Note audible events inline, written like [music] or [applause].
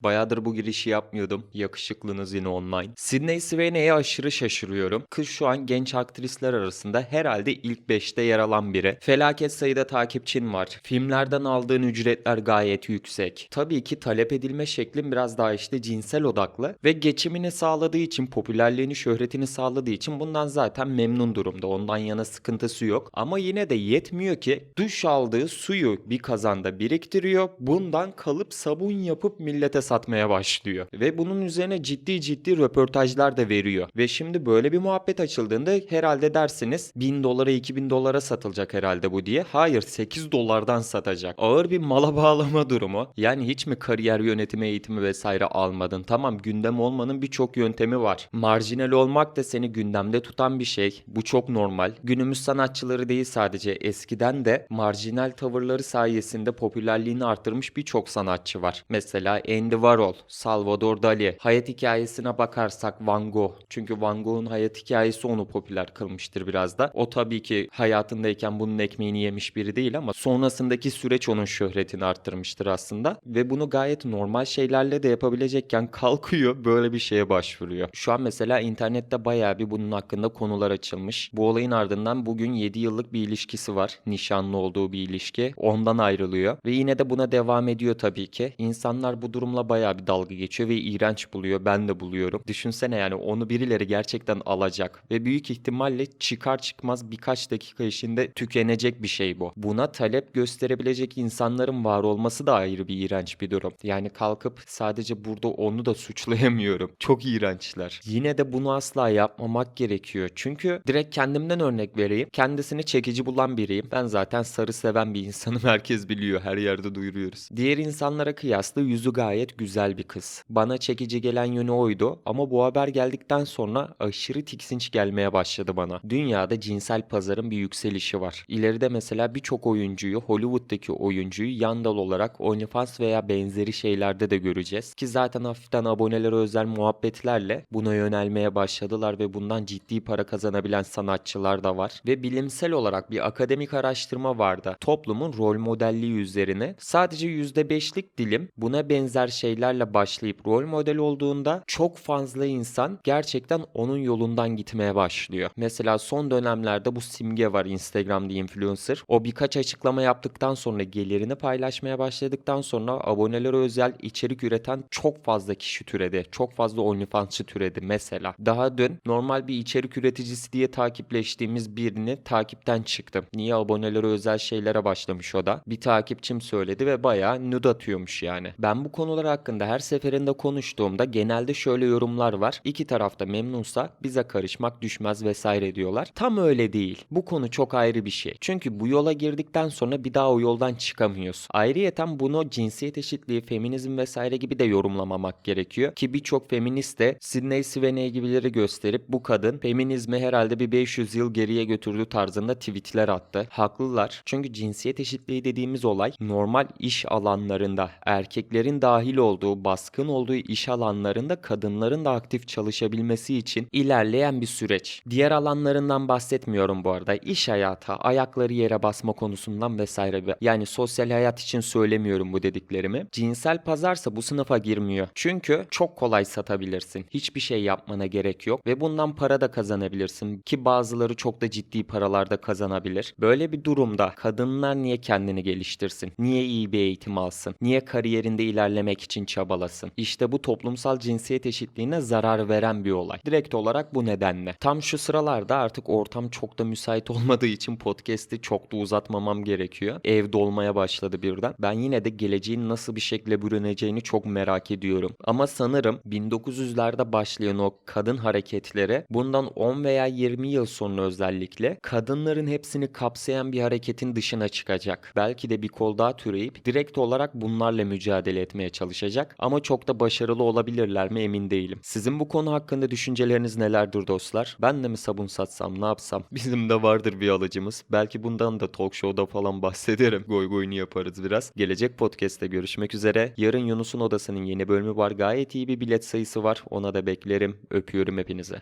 Bayağıdır bu girişi yapmıyordum. Yakışıklınız yine online. Sydney Swain'e aşırı şaşırıyorum. Kız şu an genç aktrisler arasında herhalde ilk 5'te yer alan biri. Felaket sayıda takipçin var. Filmlerden aldığın ücretler gayet yüksek. Tabii ki talep edilme şeklin biraz daha işte cinsel odaklı ve geçimini sağladığı için, popülerliğini, şöhretini sağladığı için bundan zaten memnun durumda. Ondan yana sıkıntısı yok. Ama yine de yetmiyor ki duş aldığı suyu bir kazanda biriktiriyor. Bundan kalıp sabun yapıp millete satmaya başlıyor. Ve bunun üzerine ciddi ciddi röportajlar da veriyor. Ve şimdi böyle bir muhabbet açıldığında herhalde dersiniz 1000 dolara 2000 dolara satılacak herhalde bu diye. Hayır 8 dolardan satacak. Ağır bir mala [laughs] bağlama durumu. Yani hiç mi kariyer yönetimi eğitimi vesaire almadın? Tamam gündem olmanın birçok yöntemi var. Marjinal olmak da seni gündemde tutan bir şey. Bu çok normal. Günümüz sanatçıları değil sadece eskiden de marjinal tavırları sayesinde popülerliğini artırmış birçok sanatçı var. Mesela Andy Warhol, Salvador Dali. Hayat hikayesine bakarsak Van Gogh. Çünkü Van Gogh'un hayat hikayesi onu popüler kılmıştır biraz da. O tabii ki hayatındayken bunun ekmeğini yemiş biri değil ama sonrasındaki süreç onun şöhretini arttırmıştır aslında. Ve bunu gayet normal şeylerle de yapabilecekken [laughs] kalkıyor böyle bir şeye başvuruyor. Şu an mesela internette bayağı bir bunun hakkında konular açılmış. Bu olayın ardından bugün 7 yıllık bir ilişkisi var. Nişanlı olduğu bir ilişki. Ondan ayrılıyor. Ve yine de buna devam ediyor tabii ki. İnsanlar bu durumla bayağı bir dalga geçiyor ve iğrenç buluyor. Ben de buluyorum. Düşünsene yani onu birileri gerçekten alacak. Ve büyük ihtimalle çıkar çıkmaz birkaç dakika içinde tükenecek bir şey bu. Buna talep gösterebilecek insanların var olması da ayrı bir iğrenç bir durum. Yani kalkıp sadece burada onu da suçlayamıyorum. [laughs] Çok iğrençler. Yine de bunu asla yapmamak gerekiyor. Çünkü direkt kendimden örnek vereyim. Kendisini çekici bulan biriyim. Ben zaten sarı seven bir insanım. [laughs] Herkes biliyor. Her yerde duyuruyoruz. Diğer insanlara kıyasla yüzü gayet güzel bir kız. Bana çekici gelen yönü oydu ama bu haber geldikten sonra aşırı tiksinç gelmeye başladı bana. Dünyada cinsel pazarın bir yükselişi var. İleride mesela birçok oyuncuyu, Hollywood'daki oyuncuyu yan dal olarak OnlyFans veya benzeri şeylerde de göreceğiz. Ki zaten hafiften abonelere özel muhabbetlerle buna yönelmeye başladılar ve bundan ciddi para kazanabilen sanatçılar da var. Ve bilimsel olarak bir akademik araştırma vardı. Toplumun rol modelliği üzerine sadece %5'lik dilim buna benzer şeylerle başlayıp rol model olduğunda çok fazla insan gerçekten onun yolundan gitmeye başlıyor. Mesela son dönemlerde bu simge var Instagram'da influencer. O birkaç açıklama yaptıktan sonra gelirini paylaşmaya başladıktan sonra abonelere özel içerik üreten çok fazla kişi türedi. Çok fazla OnlyFans'çı türedi mesela. Daha dün normal bir içerik üreticisi diye takipleştiğimiz birini takipten çıktım. Niye abonelere özel şeylere başlamış o da. Bir takipçim söyledi ve bayağı nude atıyormuş yani. Ben bu konular hakkında her seferinde konuştuğumda genelde şöyle yorumlar var. İki tarafta memnunsa bize karışmak düşmez vesaire diyorlar. Tam öyle değil. Bu konu çok ayrı bir şey. Çünkü bu yola girdikten sonra bir daha o yoldan çıkamıyorsun. Ayrıyeten bunu cinsiyet eşitliği, feminizm vesaire gibi de yorumlamamak gerekiyor. Ki birçok feminist de Sidney Sweeney gibileri gösterip bu kadın feminizmi herhalde bir 500 yıl geriye götürdüğü tarzında tweetler attı. Haklılar. Çünkü cinsiyet eşitliği dediğimiz olay normal iş alanlarında erkeklerin dahil olduğu, baskın olduğu iş alanlarında kadınların da aktif çalışabilmesi için ilerleyen bir süreç. Diğer alanlarından bahsetmiyorum bu arada. İş hayatı, ayakları yere basma konusundan vesaire. Yani sosyal hayat için söylemiyorum bu dediklerimi. Cinsel pazarsa bu sınıfa girmiyor. Çünkü çok kolay satabilirsin. Hiçbir şey yapmana gerek yok ve bundan para da kazanabilirsin ki bazıları çok da ciddi paralarda kazanabilir. Böyle bir durumda kadınlar niye kendini geliştirsin? Niye iyi bir eğitim alsın? Niye kariyerinde ilerlemek için çabalasın? İşte bu toplumsal cinsiyet eşitliğine zarar veren bir olay. Direkt olarak bu nedenle. Tam şu sıralarda artık ortam çok da müsait [laughs] olmadığı için podcast'i çok da uzatmamam gerekiyor. Ev dolmaya başladı birden. Ben yine de geleceğin nasıl bir şekilde bürüneceğini çok merak ediyorum. Ama sanırım 1900'lerde başlayan o kadın hareketleri bundan 10 veya 20 yıl sonra özellikle kadınların hepsini kapsayan bir hareketin dışına çıkacak. Belki de bir kol daha türeyip direkt olarak bunlarla mücadele etmeye çalışacak ama çok da başarılı olabilirler mi emin değilim. Sizin bu konu hakkında düşünceleriniz nelerdir dostlar? Ben de mi sabun satsam ne yapsam? [laughs] Bizim de vardır bir alıcımız. Belki bundan da talk show'da falan [laughs] bahsederim. Goy goyunu yaparız biraz. Gelecek podcast'te görüşmek üzere. Yarın Yunus'un odasının yeni bölümü var. Gayet iyi bir bilet sayısı var. Ona da beklerim. Öpüyorum hepinize.